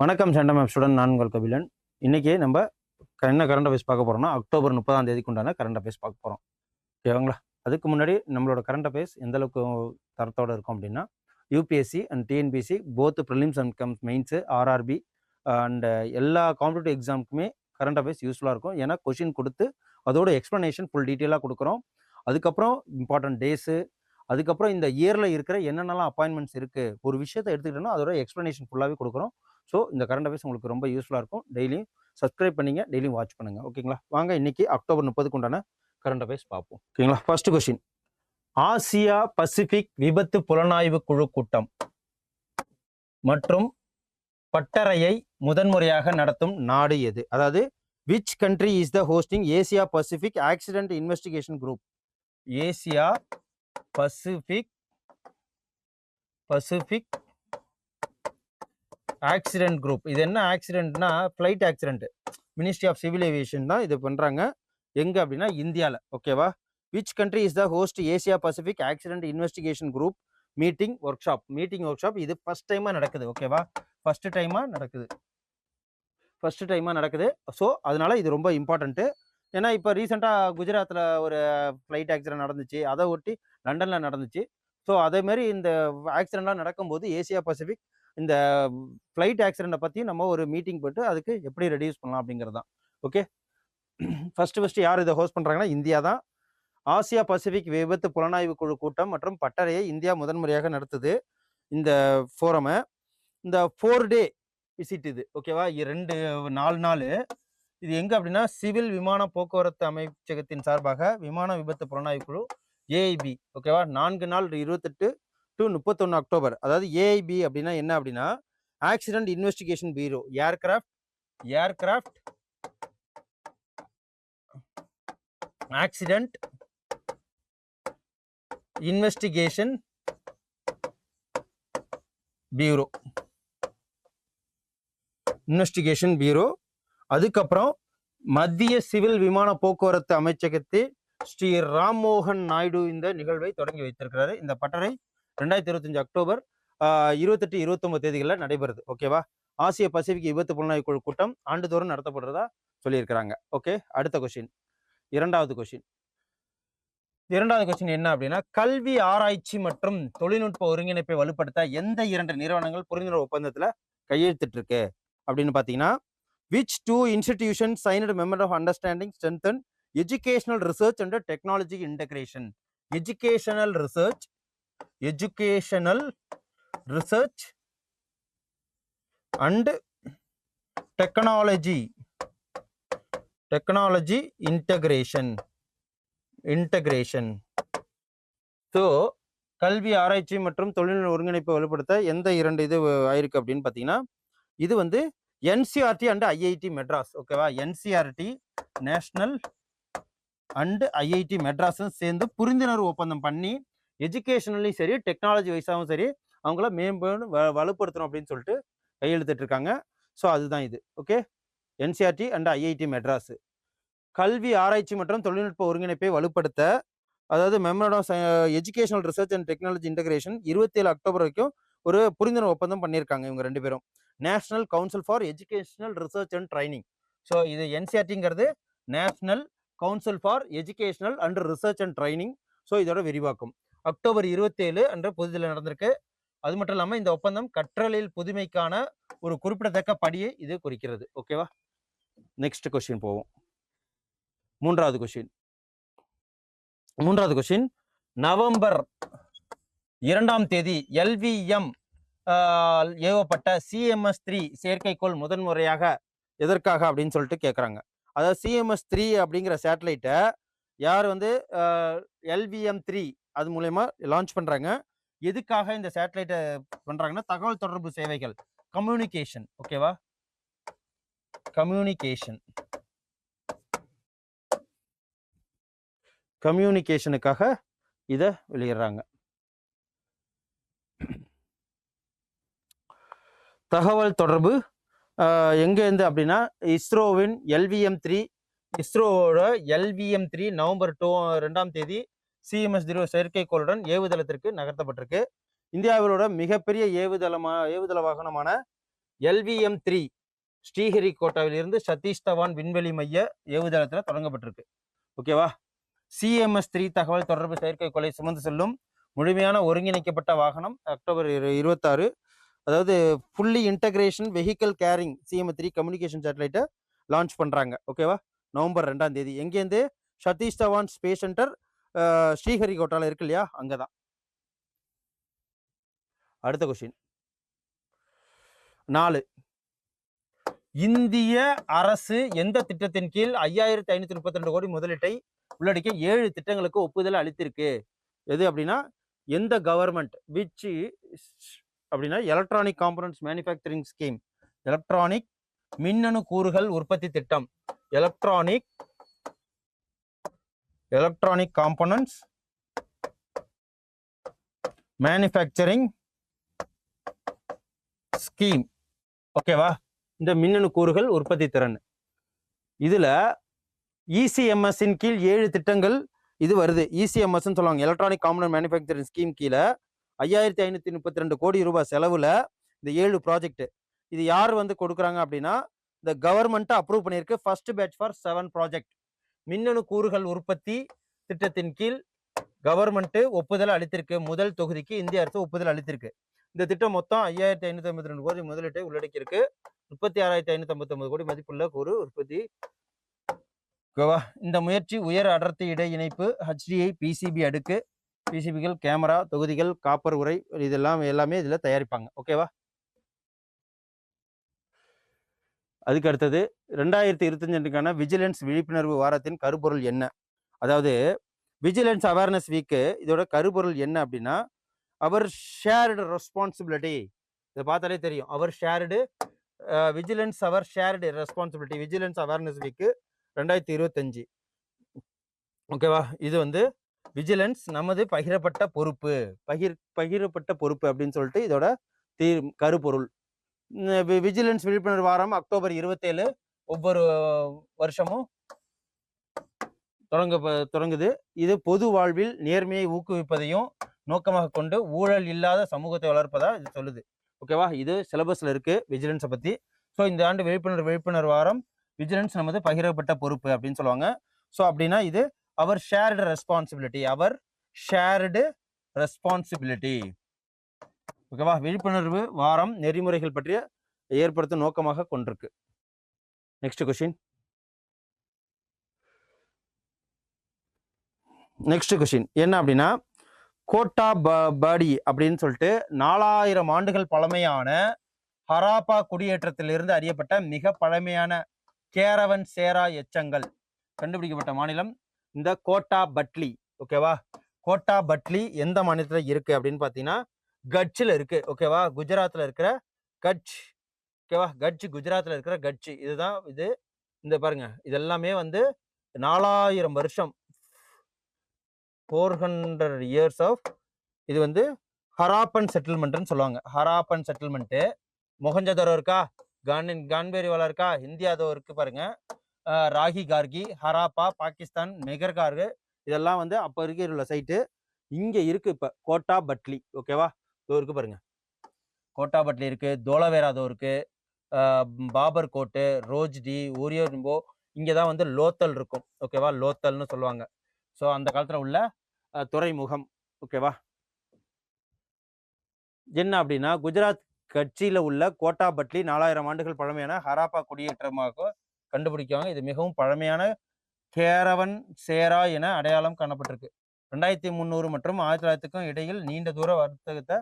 வணக்கம் சண்டம் map student நான் உங்கள் கபிலன். இன்றைக்கி நம்ம என்ன கரண்ட் அஃபேர்ஸ் பார்க்க போகிறோம்னா அக்டோபர் முப்பதாம் தேதிக்கு உண்டான கரண்ட் அஃபேர்ஸ் பார்க்க போகிறோம் ஓகேங்களா அதுக்கு முன்னாடி நம்மளோட கரண்ட் அஃபேர்ஸ் எந்த அளவுக்கு தரத்தோட இருக்கும் அப்படின்னா UPSC and TNPSC both prelims and comes mains RRB and எல்லா காம்படிட்டிவ் எக்ஸாமுக்குமே கரண்ட் அஃபேர்ஸ் யூஸ்ஃபுல்லாக இருக்கும். ஏன்னா கொஷின் கொடுத்து அதோட எக்ஸ்ப்ளனேஷன் ஃபுல் டீட்டெயிலாக கொடுக்குறோம். அதுக்கப்புறம் இம்பார்ட்டன்ட் டேஸு அதுக்கப்புறம் இந்த இயரில் இருக்கிற என்னென்னலாம் அப்பாயின்மெண்ட்ஸ் இருக்குது ஒரு விஷயத்தை எடுத்துக்கிட்டோம்னா அதோட எக்ஸ்ப்ளனேஷன் ஃபுல்லாகவே கொடுக்குறோம். ஸோ இந்த கரண்ட் அஃபேர்ஸ் உங்களுக்கு ரொம்ப யூஸ்ஃபுல்லாக இருக்கும். டெய்லியும் சப்ஸ்கிரைப் பண்ணிங்க டெய்லியும் வாட்ச் பண்ணுங்க. ஓகேங்களா வாங்க இன்றைக்கி அக்டோபர் முப்பதுக்கு உண்டான கரண்ட் அஃபேர்ஸ் பார்ப்போம். ஓகேங்களா ஃபர்ஸ்ட் கொஸ்டின் ஆசியா பசிபிக் விபத்து புலனாய்வு குழு கூட்டம் மற்றும் பட்டறையை முதன்முறையாக நடத்தும் நாடு எது? அதாவது which country is the hosting Asia Pacific accident investigation group Asia Pacific Pacific accident group. இது என்ன ஆக்சிடென்ட்னா flight accident. Ministry of civil aviation தான் இது பண்ணுறாங்க எங்கே அப்படின்னா இந்தியாவில் ஓகேவா which country is the host Asia Pacific accident investigation group meeting workshop meeting workshop இது ஃபஸ்ட் டைமாக நடக்குது. ஓகேவா ஃபஸ்ட்டு டைமாக நடக்குது. ஃபஸ்ட்டு டைமாக நடக்குது. ஸோ அதனால் இது ரொம்ப இம்பார்ட்டண்ட்டு ஏன்னா இப்போ ரீசெண்டாக குஜராத்தில் ஒரு ஃப்ளைட் ஆக்சிடென்ட் நடந்துச்சு. அதை ஒட்டி லண்டனில் நடந்துச்சு. ஸோ அதேமாரி இந்த ஆக்சிடென்ட்லாம் நடக்கும்போது ஏசியா பசிபிக் இந்த ஃப்ளைட் ஆக்சிடெண்ட்டை பற்றி நம்ம ஒரு மீட்டிங் போட்டு அதுக்கு எப்படி ரெடியூஸ் பண்ணலாம் அப்படிங்கிறது தான். ஓகே? ஃபஸ்ட்டு ஃபஸ்ட்டு யார் இதை ஹோஸ்ட் பண்ணுறாங்கன்னா இந்தியா தான். ஆசியா பசிபிக் விபத்து புலனாய்வு குழு கூட்டம் மற்றும் பட்டறையை இந்தியா முதன்முறையாக நடத்துது. இந்த ஃபோரமை. இந்த ஃபோர் டே விசிட் இது. ஓகேவா? ரெண்டு நாலு நாள். இது எங்கே அப்படின்னா சிவில் விமான போக்குவரத்து அமைச்சகத்தின் சார்பாக விமான விபத்து புலனாய்வு குழு ஏஐபி ஓகேவா நான்கு நாள் இருபத்தெட்டு டு முப்பத்தொன்று அக்டோபர். அதாவது ஏஐபி அப்படின்னா என்ன அப்படின்னா accident investigation bureau aircraft aircraft accident investigation bureau investigation bureau அதுக்கப்புறம் மத்திய சிவில் விமான போக்குவரத்து அமைச்சகத்தில் ஸ்ரீ ராம்மோகன் நாயுடு இந்த நிகழ்வை தொடங்கி வைத்திருக்கிறாரு. இந்த பட்டறை ரெண்டாயிரத்தி இருபத்தஞ்சு அக்டோபர் இருபத்தெட்டு இருபத்தொன்பது தேதிகளில் நடைபெறுது. ஓகேவா ஆசிய பசிபிக் விபத்து புலனாய்வு குழு கூட்டம் ஆண்டுதோறும் நடத்தப்படுறதா சொல்லியிருக்கிறாங்க. ஓகே அடுத்த கொஸ்டின் இரண்டாவது கொஸ்டின் இரண்டாவது கொஸ்டின் என்ன அப்படின்னா கல்வி ஆராய்ச்சி மற்றும் தொழில்நுட்ப ஒருங்கிணைப்பை வலுப்படுத்த எந்த இரண்டு நிறுவனங்கள் புரிந்துணர்வு ஒப்பந்தத்தில் கையெழுத்திட்டு இருக்கு அப்படின்னு பார்த்தீங்கன்னா which two institution signed மெமர் of understanding strengthen educational research and technology integration educational research educational research and technology technology integration integration so கல்வி ஆராய்ச்சி மற்றும் தொழில்நுட்ப ஒருங்கிணைப்பை வலுப்படுத்த எந்த இரண்டு இது ஆயிருக்கு அப்படின்னு பார்த்தீங்கன்னா இது வந்து என்சிஆர்டி அண்ட் ஐஐடி மெட்ராஸ் ஓகேவா என்சிஆர்டி நேஷனல் அண்ட் ஐஐடி மெட்ராஸும் சேர்ந்து புரிந்துணர்வு ஒப்பந்தம் பண்ணி எஜுகேஷனலையும் சரி டெக்னாலஜி வைஸாகவும் சரி அவங்கள மேம்படும் வ வலுப்படுத்தணும் அப்படின்னு சொல்லிட்டு கையெழுத்திட்டு இருக்காங்க. ஸோ அதுதான் இது. Okay NCERT and IIT Madras கல்வி ஆராய்ச்சி மற்றும் தொழில்நுட்ப ஒருங்கிணைப்பை வலுப்படுத்த அதாவது memorandum educational research and technology integration இருபத்தேழு அக்டோபர் வரைக்கும் ஒரு புரிந்துணர்வு ஒப்பந்தம் பண்ணியிருக்காங்க இவங்க ரெண்டு பேரும். National council for educational research and training. So இது என்சிஆர்டிங்கிறது national council for educational and research and training. So இதோட விரிவாக்கம். அக்டோபர் இருபத்தேழு அன்று புதுதில்லியில் நடந்திருக்கு. அது மட்டும் இல்லாமல் இந்த ஒப்பந்தம் கற்றலில் புதுமைக்கான ஒரு குறிப்பிடத்தக்க படியை இது குறிக்கிறது. ஓகேவா நெக்ஸ்ட் கொஸ்டின் போவோம். மூன்றாவது கொஸ்டின் மூன்றாவது கொஸ்டின் நவம்பர் இரண்டாம் தேதி எல்விஎம் ஏவப்பட்ட சிஎம்எஸ் த்ரீ செயற்கைக்கோள் முதன்முறையாக எதற்காக அப்படின்னு சொல்லிட்டு கேட்குறாங்க அதாவது சிஎம்எஸ் த்ரீ அப்படிங்கிற சேட்டலைட்டை யார் வந்து எல்விஎம் த்ரீ அது மூலயமா லான்ச் பண்ணுறாங்க எதுக்காக இந்த சேட்டலைட்டை பண்ணுறாங்கன்னா தகவல் தொடர்பு சேவைகள் கம்யூனிகேஷன் ஓகேவா கம்யூனிகேஷன் கம்யூனிகேஷனுக்காக இதை வெளியிடுறாங்க. தகவல் தொடர்பு எங்கேருந்து அப்படின்னா இஸ்ரோவின் எல்விஎம் த்ரீ இஸ்ரோவோட எல்விஎம் த்ரீ நவம்பர் டூ ரெண்டாம் தேதி சிஎம்எஸ் ஜீரோ செயற்கைக்கோளுடன் ஏவுதளத்திற்கு நகர்த்தப்பட்டிருக்கு. இந்தியாவிலோட மிகப்பெரிய ஏவுதளமா ஏவுதள வாகனமான எல்விஎம் த்ரீ ஸ்ரீஹரிகோட்டாவில் இருந்து சதீஷ் தவான் விண்வெளி மைய ஏவுதளத்தில் தொடங்கப்பட்டிருக்கு. ஓகேவா? சிஎம்எஸ் த்ரீ தகவல் தொடர்பு செயற்கைக்கோளை சுமந்து செல்லும் முழுமையான ஒருங்கிணைக்கப்பட்ட வாகனம் அக்டோபர் இரு- இருபத்தாறு அதாவது fully integration vehicle carrying CM three communication சேட்டலைட்டை launch பண்ணுறாங்க ஓகேவா நவம்பர் ரெண்டாம் தேதி. எங்கேருந்து சதீஷ் தவான் ஸ்பேஸ் சென்டர் ஸ்ரீஹரிகோட்டாவில் இருக்கு இல்லையா? அங்கே தான் அடுத்த கொஸ்டின் நாலு. இந்திய அரசு எந்த திட்டத்தின் கீழ் ஐயாயிரத்தி ஐநூத்தி முப்பத்தி ரெண்டு கோடி முதலீட்டை உள்ளடக்கிய ஏழு திட்டங்களுக்கு ஒப்புதல் அளித்திருக்கு? எது அப்படின்னா எந்த கவர்மெண்ட் விச் அப்படின்னா electronic components manufacturing scheme electronic மின்னணு கூறுகள் உற்பத்தி திட்டம். Electronic electronic components manufacturing scheme ஓகேவா இந்த மின்னணு கூறுகள் உற்பத்தி திறன். இதில் இசிஎம்எஸ்ஸின் கீழ் ஏழு திட்டங்கள் இது வருது. இசிஎம்எஸ்ன்னு சொல்லுவாங்க. எலக்ட்ரானிக் காம்பனன்ட் மேனுஃபேக்சரிங் ஸ்கீம் கீழே ஐயாயிரத்தி ஐநூற்றி முப்பத்தி ரெண்டு கோடி ரூபாய் செலவில் இந்த ஏழு ப்ராஜெக்ட் இது யார் வந்து கொடுக்குறாங்க அப்படின்னா இந்த கவர்மெண்ட்டை அப்ரூவ் பண்ணியிருக்கு. First batch for seven project மின்னணு கூறுகள் உற்பத்தி திட்டத்தின் கீழ் கவர்மெண்ட்டு ஒப்புதல் அளித்திருக்கு. முதல் தொகுதிக்கு இந்திய அரசு ஒப்புதல் அளித்திருக்கு. இந்த திட்டம் மொத்தம் ஐயாயிரத்தி ஐநூற்றி ஐம்பத்தி ரெண்டு கோடி முதலீட்டை உள்ளடக்கியிருக்கு. முப்பத்தி ஆறாயிரத்தி ஐநூற்றி ஐம்பத்தி கோடி மதிப்புள்ள ஒரு உற்பத்தி. ஓகேவா இந்த முயற்சி உயர் அடர்த்தி இடை இணைப்பு ஹெச்டிஐ பிசிபி அடுக்கு. பிசிபிகள் கேமரா தொகுதிகள் காப்பர் உரை இதெல்லாம் எல்லாமே இதில் தயாரிப்பாங்க. ஓகேவா? அதுக்கு அடுத்தது ரெண்டாயிரத்தி இருபத்தஞ்சுக்கான விஜிலன்ஸ் விழிப்புணர்வு வாரத்தின் கருப்பொருள் என்ன? அதாவது விஜிலன்ஸ் அவேர்னஸ் வீக்கு இதோட கருப்பொருள் என்ன அப்படின்னா அவர் ஷேர்டு ரெஸ்பான்சிபிலிட்டி இதை பார்த்தாலே தெரியும். Our shared vigilance our shared responsibility vigilance awareness week ரெண்டாயிரத்தி இருபத்தஞ்சு. ஓகேவா? இது வந்து விஜிலன்ஸ் நமது பகிரப்பட்ட பொறுப்பு. பகிர் பகிரப்பட்ட பொறுப்பு அப்படின்னு சொல்லிட்டு இதோட தீர் கருப்பொருள். விஜிலன்ஸ் விழிப்புணர்வு வாரம் அக்டோபர் இருபத்தேழு ஒவ்வொரு வருஷமும் தொடங்க தொடங்குது. இது பொது வாழ்வில் நேர்மையை ஊக்குவிப்பதையும் நோக்கமாக கொண்டு ஊழல் இல்லாத சமூகத்தை வளர்ப்பதா இது சொல்லுது. ஓகேவா? இது சிலபஸ்ல இருக்கு விஜிலன்ஸை பத்தி. ஸோ இந்த ஆண்டு விழிப்புணர்வு விழிப்புணர்வு வாரம் விஜிலன்ஸ் நமது பகிரப்பட்ட பொறுப்பு அப்படின்னு சொல்லுவாங்க. ஸோ அப்படின்னா இது அவர் ஷேர்டு ரெஸ்பான்சிபிலிட்டி அவர் ஷேர்டு ரெஸ்பான்சிபிலிட்டி ஓகேவா விழிப்புணர்வு வாரம் நெறிமுறைகள் பற்றிய ஏற்படுத்தும் நோக்கமாக கொண்டிருக்கு. நெக்ஸ்ட் கொஷின் நெக்ஸ்ட் கொஷின் என்ன அப்படின்னா கோட்டா ப- பாடி அப்படின்னு சொல்லிட்டு நாலாயிரம் ஆண்டுகள் பழமையான ஹராப்பா குடியேற்றத்திலிருந்து அறியப்பட்ட மிக பழமையான கேரவன் சேரா எச்சங்கள். கண்டுபிடிக்கப்பட்ட மாநிலம் இந்த கோட்டா பட்லி ஓகேவா கோட்டா பட்லி எந்த மாநிலத்தில் இருக்குது அப்படின்னு பார்த்தீங்கன்னா கட்சில் இருக்குது ஓகேவா குஜராத்தில் இருக்கிற கட்ச் ஓகேவா கட்ச் குஜராத்தில் இருக்கிற கட்ச். இதுதான் இது இந்த பாருங்க. இதெல்லாமே வந்து நாலாயிரம் வருஷம் ஃபோர் ஹண்ட்ரட் இயர்ஸ் ஆஃப் இது வந்து ஹராப்பன் செட்டில்மெண்ட்னு சொல்லுவாங்க. ஹராப்பன் செட்டில்மெண்ட்டு மொஹஞ்சதரோ இருக்கா? கான் கான்பேரிவாலா இருக்கா? இந்தியாதோ இருக்கு பாருங்க. ராகி கார்கி ஹராப்பா பாகிஸ்தான் மெகர்கார்கு இதெல்லாம் வந்து அப்போ இருக்கிற உள்ள சைட்டு இங்கே இருக்குது இப்போ. கோட்டா பட்லி. ஓகேவா இதோ இருக்குது பாருங்கள் கோட்டா பட்லி இருக்குது தோலவேராதோ இருக்குது பாபர் கோட்டு ரோஜ்டி ஊரியோ இங்கே தான் வந்து லோத்தல் இருக்கும். ஓகேவா லோத்தல்னு சொல்லுவாங்க. ஸோ அந்த காலத்தில் உள்ள துறைமுகம். ஓகேவா என்ன அப்படின்னா குஜராத் கட்சியில் உள்ள கோட்டா பட்லி நாலாயிரம் ஆண்டுகள் பழமையான ஹராப்பா குடியேற்றமாக கண்டுபிடிக்குவாங்க. இது மிகவும் பழமையான கேரவன் சேரா என அடையாளம் காணப்பட்டிருக்கு. ரெண்டாயிரத்தி முந்நூறு மற்றும் ஆயிரத்தி தொள்ளாயிரத்துக்கும் இடையில் நீண்ட தூர வர்த்தகத்தை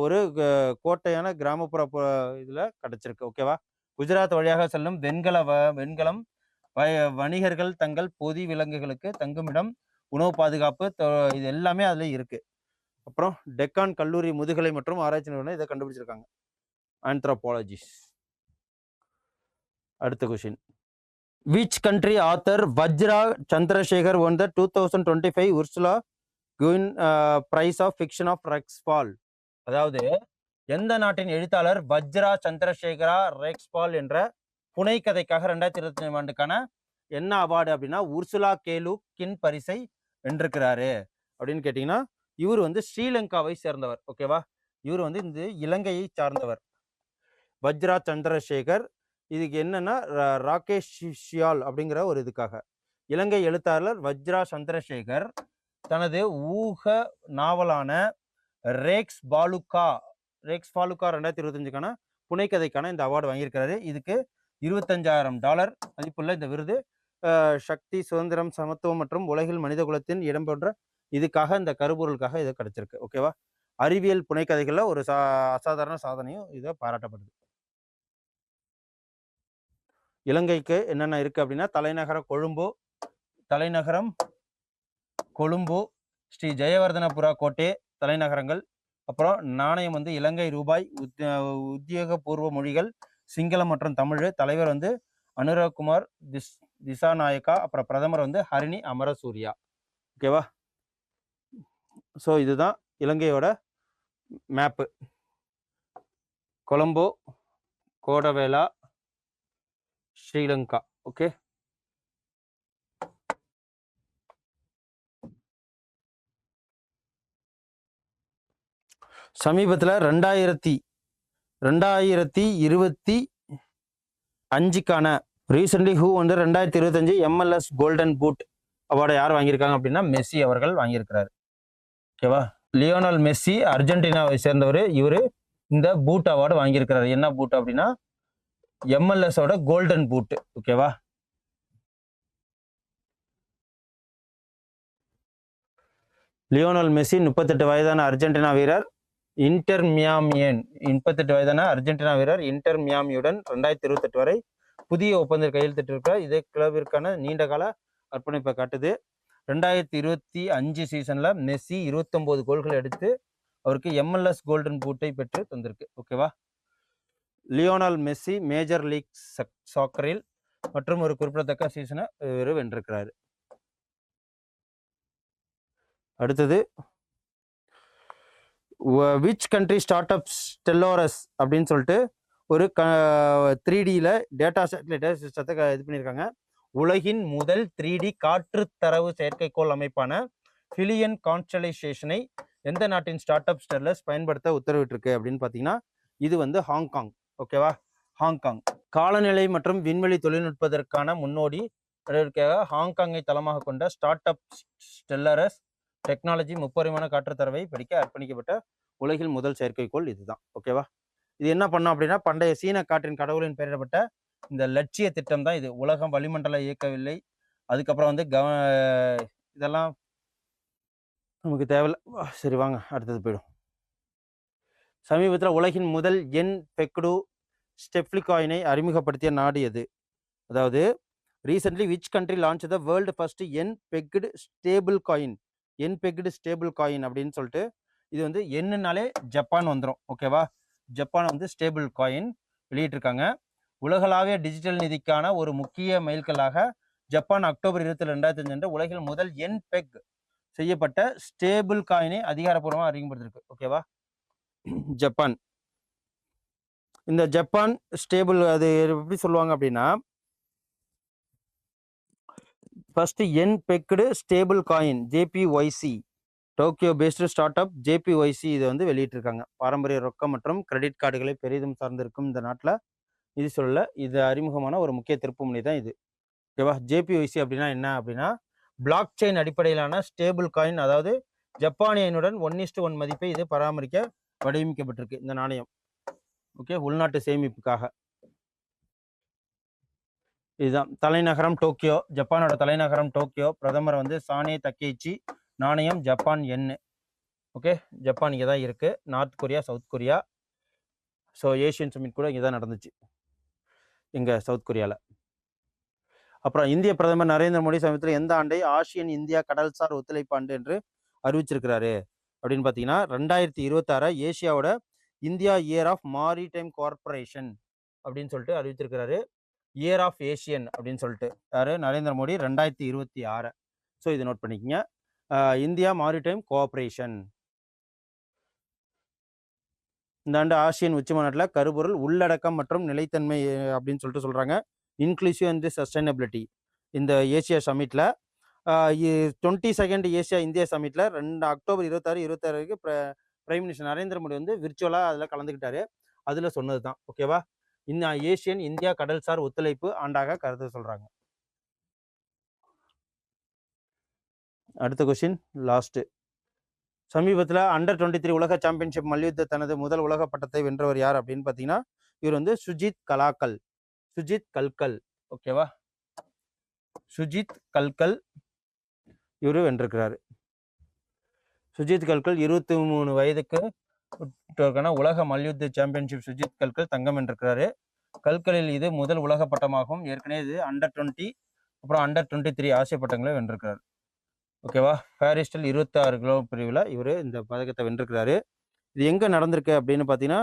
ஒரு கோட்டையான கிராமப்புற இதில் கிடச்சிருக்கு. ஓகேவா குஜராத் வழியாக செல்லும் வெண்கல வ- வெண்கலம் வ- வணிகர்கள் தங்கள் பொதி விலங்குகளுக்கு தங்குமிடம் உணவு பாதுகாப்பு தொ- இது எல்லாமே அதில் இருக்குது அப்புறம் டெக்கான் கல்லூரி முதுகலை மற்றும் ஆராய்ச்சி நிறுவனம் இதை கண்டுபிடிச்சிருக்காங்க. ஆந்த்ரோபாலஜிஸ் அடுத்த question which country author Vajra Chandrasekera won the two thousand twenty five Ursula Guin prize of fiction of ரெக்ஸ்பால் அதாவது எந்த நாட்டின் எழுத்தாளர் வஜ்ரா சந்திரசேகரா ரெக்ஸ்பால் என்ற புனைக்கதைக்காக ரெண்டாயிரத்தி இருபத்தி ஆண்டுக்கான என்ன அவார்டு அப்படின்னா உர்சுலா கேலு கின் பரிசை வென்றிருக்கிறாரு. அப்படின்னு கேட்டிங்கன்னா இவர் வந்து ஸ்ரீலங்காவை சேர்ந்தவர். ஓகேவா இவர் வந்து இந்த இலங்கையை சார்ந்தவர். வஜ்ரா சந்திரசேகர் இதுக்கு என்னன்னா ரா- ராகேஷ் ஷியால் அப்படிங்கிற ஒரு இதுக்காக. இலங்கை எழுத்தாளர் வஜ்ரா சந்திரசேகர் தனது ஊக நாவலான ரேக்ஸ் பாலுகா ரேக்ஸ் பாலுகா ரெண்டாயிரத்தி இருபத்தஞ்சுக்கான புனைக்கதைக்கான இந்த அவார்டு வாங்கியிருக்கிறாரு. இதுக்கு இருபத்தஞ்சாயிரம் டாலர் மதிப்புள்ள இந்த விருது. சக்தி சுதந்திரம் சமத்துவம் மற்றும் உலகில் மனித குலத்தின் இடம் போன்ற இதுக்காக இந்த கருப்பொருளுக்காக இது கிடைச்சிருக்கு. ஓகேவா? அறிவியல் புனைக்கதைகளில் ஒரு சா அசாதாரண சாதனையும் இதை பாராட்டப்படுது. இலங்கைக்கு என்னென்ன இருக்குது அப்படின்னா தலைநகரம் கொழும்பு தலைநகரம் கொழும்பு ஸ்ரீ ஜெயவர்தனபுரா கோட்டை தலைநகரங்கள். அப்புறம் நாணயம் வந்து இலங்கை ரூபாய் உத்- உத்தியோகபூர்வ மொழிகள் சிங்களம் மற்றும் தமிழ். தலைவர் வந்து அனுராகுமார் திஸ் திசாநாயக்கா. அப்புறம் பிரதமர் வந்து ஹரிணி அமரசூர்யா. ஓகேவா ஸோ இதுதான் இலங்கையோட மேப்பு கொலம்போ கோடவேலா ஸ்ரீலங்கா. ஓகே? சமீபத்தில் ரெண்டாயிரத்தி ரெண்டாயிரத்தி இருபத்தி அஞ்சுக்கான ரீசெண்ட்லி ஹூ வந்து ரெண்டாயிரத்தி இருபத்தஞ்சு எம்எல்எஸ் கோல்டன் பூட் அவார்டை யார் வாங்கியிருக்காங்க அப்படின்னா மெஸ்ஸி அவர்கள் வாங்கியிருக்கிறாரு. ஓகேவா? லியோனல் மெஸ்ஸி அர்ஜென்டினாவை சேர்ந்தவர் இவர் இந்த பூட் அவார்டு வாங்கியிருக்கிறாரு. என்ன பூட் அப்படின்னா எம்எல்எஸோட கோல்டன் பூட் ஓகேவா லியோனல் மெஸ்ஸி முப்பத்தெட்டு வயதான அர்ஜென்டினா வீரர் இன்டர் மியாமியன் முப்பத்தெட்டு வயதான அர்ஜென்டினா வீரர் இன்டர் மியாமியுடன் ரெண்டாயிரத்தி இருபத்தெட்டு வரை புதிய ஒப்பந்தம் கையெழுத்திட்டிருக்கிறார் இதே கிளப்பிற்கான நீண்ட கால அர்ப்பணிப்பை காட்டுது. ரெண்டாயிரத்தி இருபத்தி அஞ்சு சீசன்ல மெஸ்ஸி இருபத்தொன்பது கோல்கள் எடுத்து அவருக்கு எம்எல்எஸ் கோல்டன் பூட்டை பெற்று தந்திருக்கு. ஓகேவா லியோனால் மெஸ்ஸி மேஜர் லீக் சாக்கரில் மற்றும் ஒரு குறிப்பிடத்தக்க சீசனை இவர் வென்றிருக்கிறாரு. அடுத்தது விச் கண்ட்ரி ஸ்டார்ட் அப் ஸ்டெல்லோரஸ் அப்படின்னு சொல்லிட்டு ஒரு க த்ரீ டியில் டேட்டா சேட்டலைட் சிஸ்டத்தை இது பண்ணியிருக்காங்க. உலகின் முதல் த்ரீ டி காற்று தரவு செயற்கைக்கோள் அமைப்பான ஃபிலியன் கான்ஸ்டலைசேஷனை எந்த நாட்டின் ஸ்டார்ட் அப் ஸ்டெல்லர்ஸ் பயன்படுத்த உத்தரவிட்டிருக்கு அப்படின்னு பார்த்தீங்கன்னா இது வந்து ஹாங்காங். ஓகேவா ஹாங்காங் காலநிலை மற்றும் விண்வெளி தொழில்நுட்பத்திற்கான முன்னோடி நடவடிக்கையாக ஹாங்காங்கை தளமாக கொண்ட ஸ்டார்ட் அப் ஸ்டெல்லரஸ் டெக்னாலஜி முப்பரிமான காற்றுத்தரவை படிக்க அர்ப்பணிக்கப்பட்ட உலகில் முதல் செயற்கைக்கோள் இதுதான். ஓகேவா இது என்ன பண்ணோம் அப்படின்னா பண்டைய சீன காற்றின் கடவுளின் பெயரிடப்பட்ட இந்த லட்சிய திட்டம் தான் இது. உலகம் வளிமண்டல இயக்கவில்லை. அதுக்கப்புறம் வந்து கவ இதெல்லாம் நமக்கு தேவையில்ல. சரி வாங்க அடுத்தது போயிடும் சமீபத்தில் உலகின் முதல் என் பெக்டு ஸ்டெப்லிகாயினை அறிமுகப்படுத்திய நாடு எது? அதாவது recently which country launch the world first yen pegged stable coin yen pegged stable coin அப்படின்னு சொல்லிட்டு இது வந்து என்னன்னாலே ஜப்பான் வந்துடும் ஓகேவா ஜப்பான் வந்து ஸ்டேபிள் காயின் வெளியிட்டிருக்காங்க. உலகளாவிய டிஜிட்டல் நிதிக்கான ஒரு முக்கிய மைல்கல்லாக ஜப்பான் அக்டோபர் இருபத்தி ரெண்டாயிரத்தி அஞ்சு அன்று உலகில் முதல் என் பெக் செய்யப்பட்ட ஸ்டேபிள் காயினை அதிகாரப்பூர்வமாக அறிமுகப்படுத்திருக்கு ஓகேவா ஜப்பான். இந்த ஜப்பான் ஸ்டேபிள் அது எப்படி சொல்லுவாங்க அப்படின்னா first yen pegged stable coin JPYC Tokyo based start up JPYC இதை வந்து வெளியிட்டிருக்காங்க. பாரம்பரிய ரொக்கம் மற்றும் கிரெடிட் கார்டுகளை பெரிதும் சார்ந்திருக்கும் இந்த நாட்டில். இது சொல்ல இது அறிமுகமான ஒரு முக்கிய திருப்புமுனை தான் இது. ஓகேவா ஜேபிஒய்சி அப்படின்னா என்ன அப்படின்னா பிளாக் செயின் அடிப்படையிலான ஸ்டேபிள் காயின் அதாவது ஜப்பானியனுடன் ஒன் இஸ்டு ஒன் மதிப்பை இது பராமரிக்க வடிவமைக்கப்பட்டிருக்கு இந்த நாணயம். ஓகே? உள்நாட்டு சேமிப்புக்காக. இதுதான். தலைநகரம் டோக்கியோ. ஜப்பானோட தலைநகரம் டோக்கியோ. பிரதமர் வந்து சானே தக்கேச்சி நாணயம் ஜப்பான் எண்ணு ஓகே? ஜப்பான் இங்கே தான் இருக்கு. North Korea South Korea. So Asian summit கூட இங்கே தான் நடந்துச்சு. இங்கே சவுத் கொரியாவில் அப்புறம் இந்திய பிரதமர் நரேந்திர மோடி சமயத்தில் எந்த ஆண்டை ஆசியன் இந்தியா கடல்சார் ஒத்துழைப்பு ஆண்டு என்று அறிவிச்சிருக்கிறாரு? அப்படின்னு பார்த்தீங்கன்னா ரெண்டாயிரத்தி இருபத்தாறு ஏசியாவோட India year of maritime cooperation அப்படின்னு சொல்லிட்டு அறிவித்திருக்கிறாரு. இயர் ஆஃப் ஏஷியன் அப்படின்னு சொல்லிட்டு. யார்? நரேந்திர மோடி ரெண்டாயிரத்தி இருபத்தி ஆறு ஸோ இது நோட் பண்ணிக்கங்க. இந்தியா மாரிடைம் கோஆப்ரேஷன் இந்த ஆண்டு ஆசியன் உச்சி மாநாட்டில் கருப்பொருள் உள்ளடக்கம் மற்றும் நிலைத்தன்மை அப்படின்னு சொல்லிட்டு சொல்கிறாங்க இன்க்ளூசிவ் அண்ட் சஸ்டைனபிலிட்டி இந்த ஏசியா சமிட்டில் டுவெண்ட்டி செகண்ட் ஏசியா இந்தியா சமிட்ல ரெண்டு அக்டோபர் இருபத்தாறு இருபத்தாறுக்கு வரைக்கும் பிரைம் மினிஸ்டர் நரேந்திர மோடி வந்து விர்ச்சுவலாக அதில் கலந்துக்கிட்டாரு. அதில் சொன்னது தான். ஓகேவா இந்த ஏசியன் இந்தியா கடல்சார் ஒத்துழைப்பு ஆண்டாக கருத்து சொல்கிறாங்க அடுத்த கொஸ்டின் லாஸ்ட்டு சமீபத்தில் அண்டர் டுவெண்ட்டி த்ரீ உலக சாம்பியன்ஷிப் மல்யுத்த தனது முதல் உலக பட்டத்தை வென்றவர் யார் அப்படின்னு பார்த்தீங்கன்னா இவர் வந்து சுஜித் கலாக்கல். சுஜித் கல்கல். ஓகேவா சுஜித் கல்கல். இவர் வென்றிருக்கிறாரு. சுஜித் கல்கல் இருபத்தி மூணு வயதுக்கு உட்பட்டோருக்கான உலக மல்யுத்த சாம்பியன்ஷிப் சுஜித் கல்கல் தங்கம் வென்றிருக்கிறாரு. கல்கலில் இது முதல் உலக பட்டமாகவும் ஏற்கனவே இது அண்டர் டுவெண்ட்டி அப்புறம் அண்டர் டுவெண்ட்டி த்ரீ ஆசிய பட்டங்களை வென்றிருக்கிறார். ஓகேவா பாரிஸ்டில் இருபத்தாறு கிலோ பிரிவில் இவர் இந்த பதக்கத்தை வென்றிருக்கிறாரு. இது எங்கே நடந்திருக்கு அப்படின்னு பார்த்தீங்கன்னா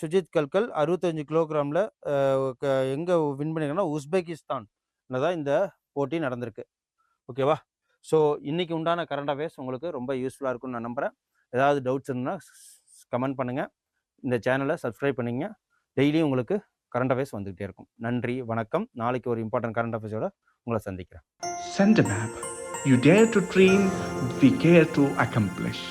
சுஜித் கல்கல் அறுபத்தஞ்சு கிலோகிராமில் எங்கே வின் பண்ணியிருக்காங்கன்னா உஸ்பெகிஸ்தான். தான் இந்த போட்டி நடந்திருக்கு. ஓகேவா ஸோ இன்றைக்கி உண்டான கரண்ட் அஃபேர்ஸ் உங்களுக்கு ரொம்ப யூஸ்ஃபுல்லாக இருக்கும்னு நான் நம்புகிறேன் ஏதாவது டவுட்ஸ் இருந்தால் கமெண்ட் பண்ணுங்கள் இந்த சேனலை சப்ஸ்கிரைப் பண்ணிங்க டெய்லியும் உங்களுக்கு கரண்ட் அஃபேர்ஸ் வந்துகிட்டே இருக்கும். நன்றி வணக்கம். நாளைக்கு ஒரு இம்பார்ட்டன்ட் கரண்ட் அஃபேர்ஸோட உங்களை சந்திக்கிறேன். Sent a map. You dare to dream, we care to accomplish.